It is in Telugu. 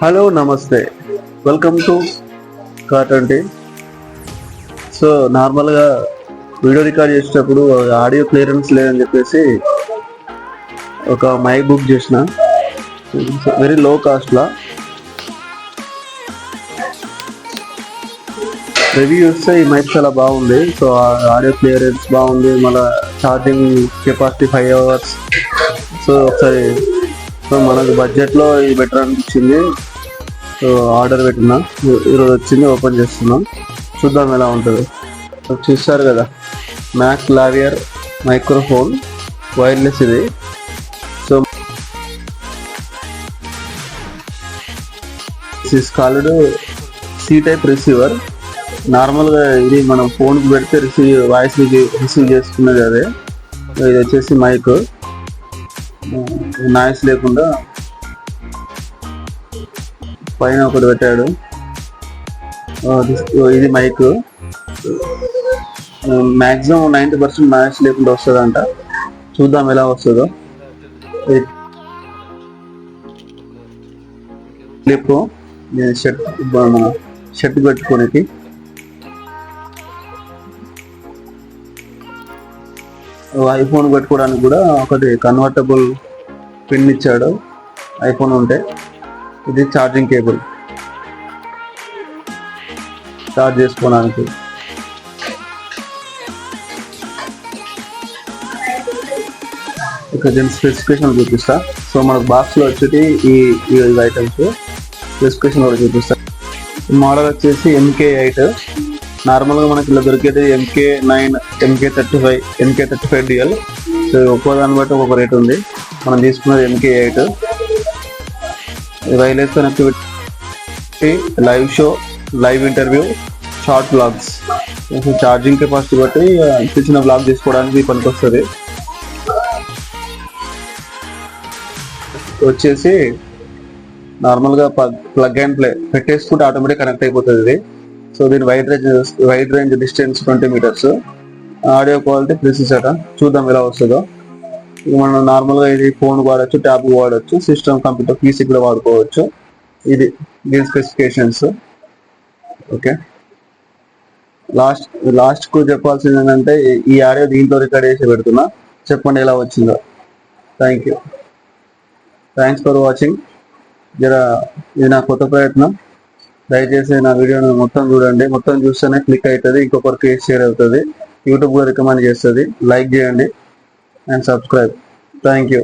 హలో నమస్తే. Welcome to cotton twenty so నార్మల్గా వీడియో రికార్డ్ చేసేటప్పుడు ఆడియో క్లియరెన్స్ లేదని చెప్పేసి ఒక మైక్ బుక్ చేసిన. Very low. కాస్ట్లో రివ్యూ చూస్తే ఈ మైక్ చాలా బాగుంది. సో ఆడియో క్లియరెన్స్ బాగుంది. మళ్ళీ charging capacity five hours so ఒకసారి సో మనకు బడ్జెట్లో ఇది బెటర్ అనిపించింది. సో ఆర్డర్ పెట్టినా. ఈరోజు వచ్చింది ఓపెన్ చేస్తున్నాం. చూద్దాం ఎలా ఉంటుంది. చూస్తారు కదా మ్యాక్ లావియర్ మైక్రోఫోన్ వైర్లెస్ ఇది. So is called C type receiver నార్మల్గా ఇది మనం ఫోన్కి పెడితే రిసీవ్ వాయిస్ రిసీవ్ చేసుకునేది అదే. ఇది వచ్చేసి మైక్ నాయిస్ లేకుండా పైన ఒకటి పెట్టాడు. ఇది mic. Maximum ninety percent noise లేకుండా వస్తుందంట. చూద్దాం ఎలా వస్తుందో. క్లిప్ క్లిప్ షర్ట్ షర్ట్ పెట్టుకోనికి. ఐఫోన్ పెట్టుకోవడానికి కూడా ఒకటి కన్వర్టబుల్ పిన్ ఇచ్చాడు. ఐఫోన్ ఉంటే. ఇది ఛార్జింగ్ కేబుల్ ఛార్జ్ చేసుకోవడానికి. ఇక్కడ దీని స్పెసిఫికేషన్ చూపిస్తా. సో మనకు బాక్స్లో ఈ ఈ ఐటమ్స్ స్పెసిఫికేషన్ కూడా చూపిస్తా. మోడల్ వచ్చేసి ఎంకే ఎయిట్ నార్మల్గా మనకి ఇలా దొరికేది MK nine MK thirty five MK thirty five DL so ఒక్కో దాన్ని బట్టి ఒక్కొక్క రేట్ ఉంది. మనం తీసుకున్నది MK eight railways connectivity live show live interview short blogs charging capacity బట్టి ఆ, చిన్న చిన్న బ్లాగ్ తీసుకోవడానికి పనికొస్తుంది. వచ్చేసి నార్మల్గా ప్లగ్ అండ్ ప్లే పెట్టేసుకుంటే ఆటోమేటిక్ కనెక్ట్ అయిపోతుంది ఇది. సో దీని wide range wide range distance twenty metres audio quality precise అట. చూద్దాం ఎలా వస్తుందో. మనం నార్మల్గా ఇది ఫోన్ వాడచ్చు ట్యాబ్ వాడచ్చు సిస్టమ్ కంప్యూటర్ పీసీ కూడా వాడుకోవచ్చు. ఇది దీని స్పెసిఫికేషన్స్ ఓకే లాస్ట్ లాస్ట్కు చెప్పాల్సింది ఏంటంటే ఈ- ఈ ఆడియో దీంట్లో రికార్డ్ చేసి పెడుతున్నా. చెప్పండి ఎలా వచ్చిందో. Thank you thanks for watching జర ఇది నా కొత్త ప్రయత్నం. దయచేసి నా వీడియోని మొత్తం చూడండి. మొత్తం చూస్తేనే క్లిక్ అవుతుంది ఇంకొకరికి షేర్ అవుతుంది. యూట్యూబ్ రికమెండ్ చేస్తుంది. లైక్ చేయండి అండ్ సబ్స్క్రైబ్ థ్యాంక్ యూ